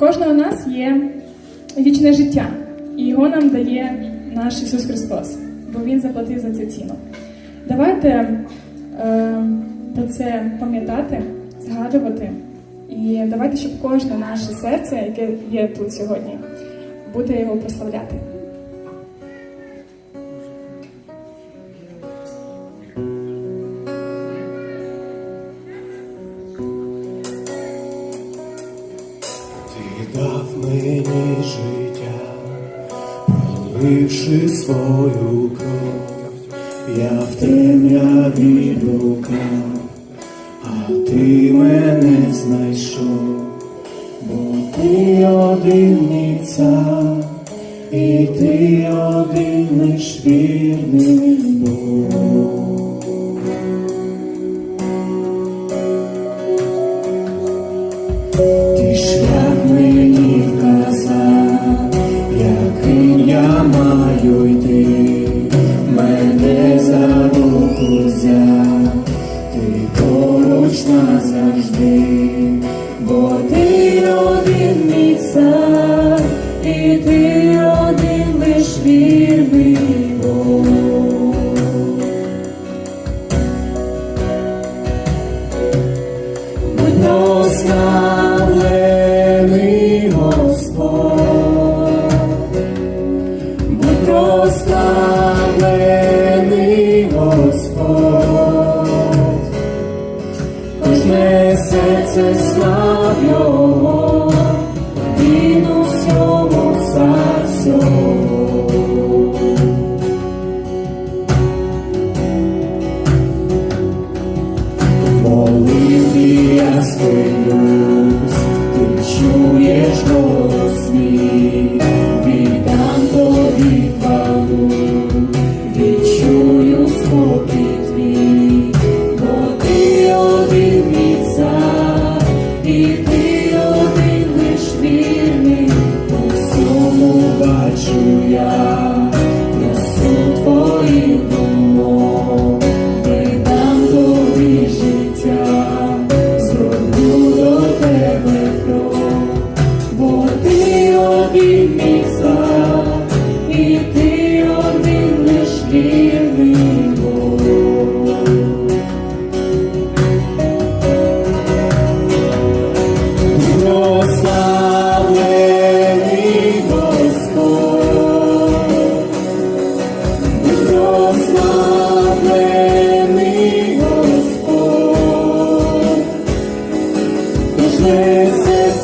кожного нас є вічне життя, і його нам дає наш Ісус Христос, бо Він заплатив за це ціну. Давайте е, про це пам'ятати, згадувати, і давайте, щоб кожне наше серце, яке є тут сьогодні, буде його прославляти. Проливши свою кров, я в темряві блукав, а ти мене знайшов, бо ти один мій і ти один лиш вірний Бог. Прославлений Господь, будь прославлений Господь, кожне серце слав Його,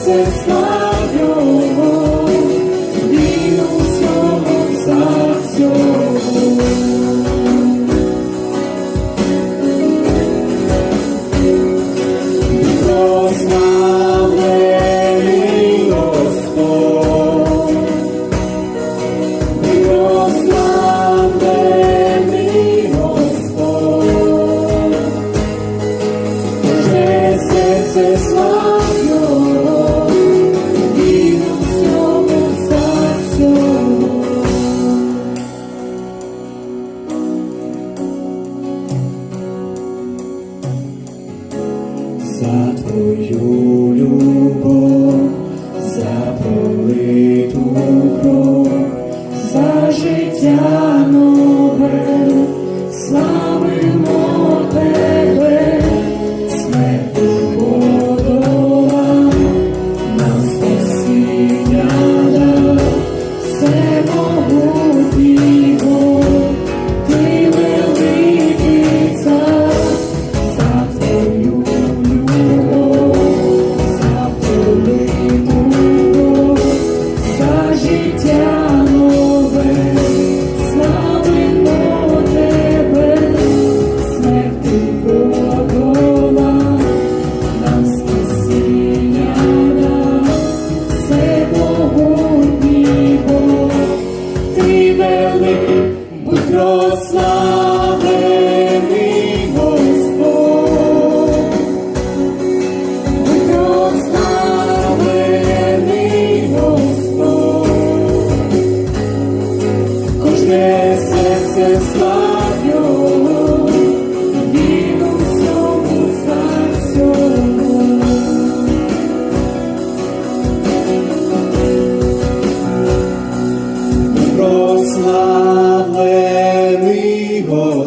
серце слав за твою любов, за пролиту кров, за життя нове, славимо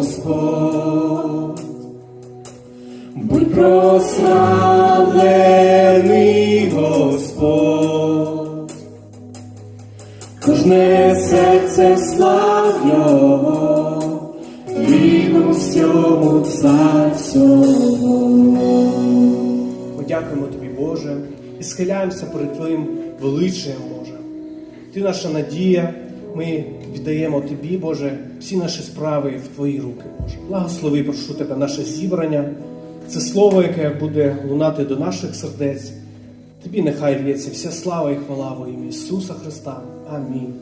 Господь, будь прославлений Господь, кожне серце слав Його, віну всьому царського. Подякуємо тобі, Боже, і схиляємося перед Твоїм величием, Боже. Ти наша надія. Ми віддаємо Тобі, Боже, всі наші справи в Твої руки, Боже. Благослови, прошу тебе, наше зібрання. Це слово, яке буде лунати до наших сердець. Тобі нехай в'ється вся слава і хвала во ім'я Ісуса Христа. Амінь.